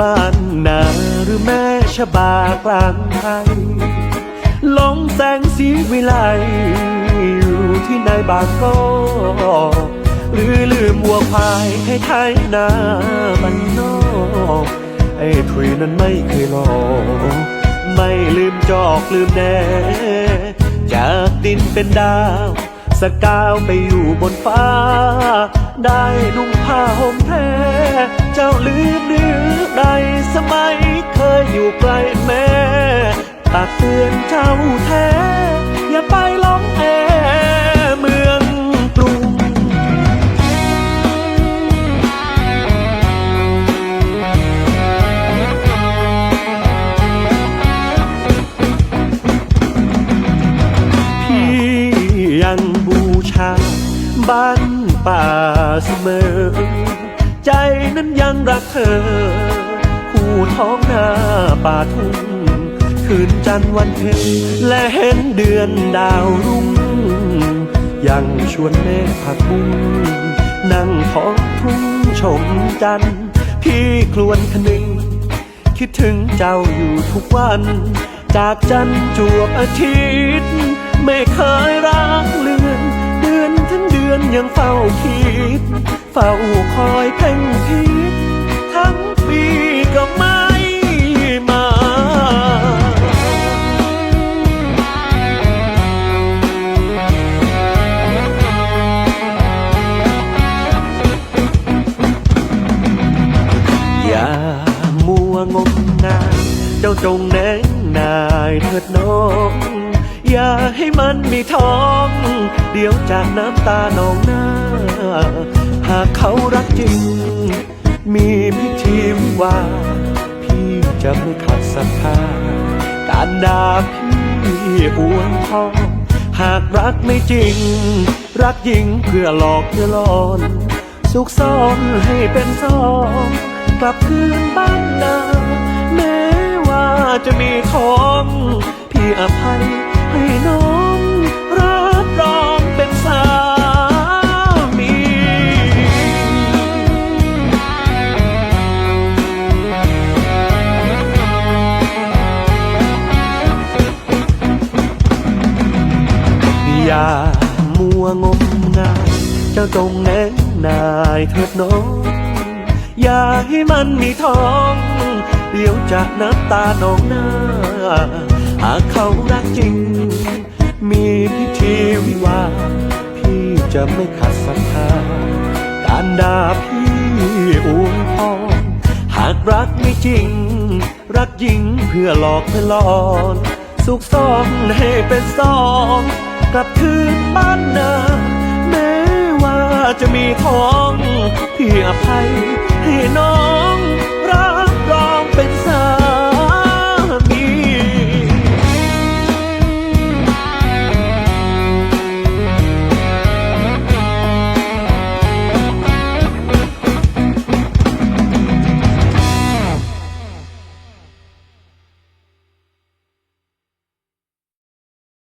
บ้านนาหรือแม่ชบากลางไทยลงแสงสีวิไลอยู่ที่ในบางกอกหรือลืมวัวควายให้ไทยนาบันนอกไอ้ถุยนั้นไม่เคยหลอกไม่ลืมจอกลืมแน่จากดินเป็นดาว สกาวไปอยู่บนฟ้า ได้นุ่งผ้าห่มแท้ เจ้าลืมหรือใดสมัยเคยอยู่ใกล้แม่ตักเตือนเจ้าแท้ อย่าไปหลงแอเมืองกรุงพี่ยังบูชาบ้านป่าเสมอ ใจนั้นยังรักเธอ คู่ท้องนาป่าทุ่ง คืนจันทร์วันเพ็ญและเห็นเดือนดาวรุ่ง ยังชวนแม่ผักบุ้งนั่งท้องทุ่งชมจันทร์พี่ครวนคนึง คิดถึงเจ้าอยู่ทุกวัน จากจันทร์จวบอาทิตย์ ไม่เคยรักเลือน เดือนทั้งเดือนยังเฝ้าคิด เฝ้าคอยเพ่งพิษทั้งปีก็ไม่มาอย่ามัวงมงายเจ้าจงแนงนายเถิดน้อง อย่าให้มันมีท้อง เดี๋ยวจากน้ำตานองหน้า หากเขารักจริง มีพิธีวิวา พี่จะไม่ขาดศรัทธาการด่าพี่อวยพรหากรักไม่จริง รักยิงเพื่อหลอกเพื่อลอน สุขซ่อนให้เป็นซองกลับคืนบ้านนาแม้ว่าจะมีของพี่อภัย ให้น้องรับรองเป็นสามี อย่ามัวงมงายเจ้าจงแนะนายเถิดน้อง อย่าให้มันมีท้อง เดี๋ยวจากน้ำตาหนองหน้า หากเขารักจริง มีพิธีวิวา พี่จะไม่ขัดศรัทธา การด่าพี่อวยพรหากรักไม่จริง รักจริงเพื่อหลอกเพื่อหลอนสุขซ่อนให้เป็นซองกลับคืนบ้านนาแม้ว่าจะมีท้องพี่อภัย